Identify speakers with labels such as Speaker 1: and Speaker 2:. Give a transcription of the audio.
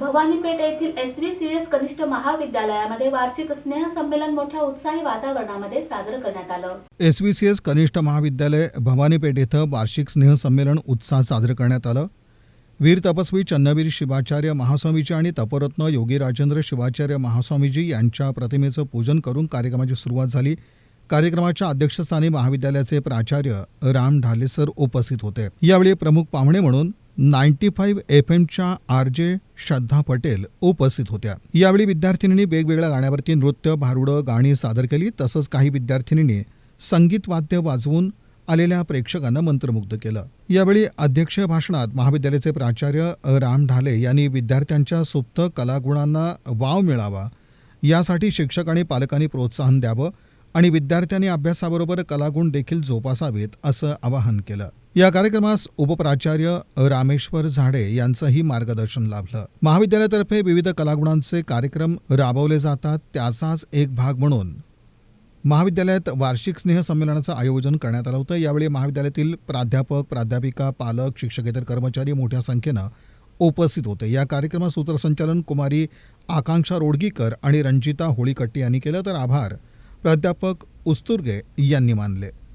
Speaker 1: भवानीपेठ येथील S V C S कनिष्ठ महाविद्यालयामध्ये वार्षिक स्नेह संमेलन मोठ्या उत्साही वातावरणामध्ये साजरं करण्यात आलं.
Speaker 2: एस व्ही सी एस कनिष्ठ महाविद्यालय भवानीपेठ इथं वार्षिक स्नेहसंमेलन उत्साहात साजरं करण्यात आलं. वीर तपस्वी चन्नवीर शिवाचार्य महास्वामीजी आणि तपरत्न योगी राजेंद्र शिवाचार्य महास्वामीजी यांच्या प्रतिमेचं पूजन करून कार्यक्रमाची सुरुवात झाली. कार्यक्रमाच्या अध्यक्षस्थानी महाविद्यालयाचे प्राचार्य राम ढालेसर उपस्थित होते. यावेळी प्रमुख पाहुणे म्हणून नाईन्टी फाईव्ह एफ एमच्या आर जे श्रद्धा पटेल उपस्थित होत्या. यावेळी विद्यार्थिनींनी वेगवेगळ्या गाण्यावरती नृत्य भारुडं गाणी सादर केली. तसंच काही विद्यार्थिनींनी संगीत वाद्य वाजवून आलेल्या प्रेक्षकांना मंत्रमुग्ध केलं. यावेळी अध्यक्षीय भाषणात महाविद्यालयाचे प्राचार्य राम ढाले यांनी विद्यार्थ्यांच्या सुप्त कलागुणांना वाव मिळावा यासाठी शिक्षक आणि पालकांनी प्रोत्साहन द्यावं आणि विद्यार्थ्यांनी अभ्यासाबरोबर कलागुण देखील जोपासावेत असं आवाहन केलं. या कार्यक्रमास उपप्राचार्य रामेश्वर झाडे यांचंही मार्गदर्शन लाभलं. महाविद्यालयातर्फे विविध कलागुणांचे कार्यक्रम राबवले जातात त्याचाच एक भाग म्हणून. महाविद्यालयात वार्षिक स्नेह संमेलनाचं आयोजन करण्यात आलं होतं. यावेळी महाविद्यालयातील प्राध्यापक प्राध्यापिका पालक शिक्षकेतर कर्मचारी मोठ्या संख्येनं उपस्थित होते. या कार्यक्रमात सूत्रसंचालन कुमारी आकांक्षा रोडगीकर आणि रंजिता होळीकट्टी यांनी केलं. तर आभार प्राध्यापक उस्तुर्गे यांनी मानले.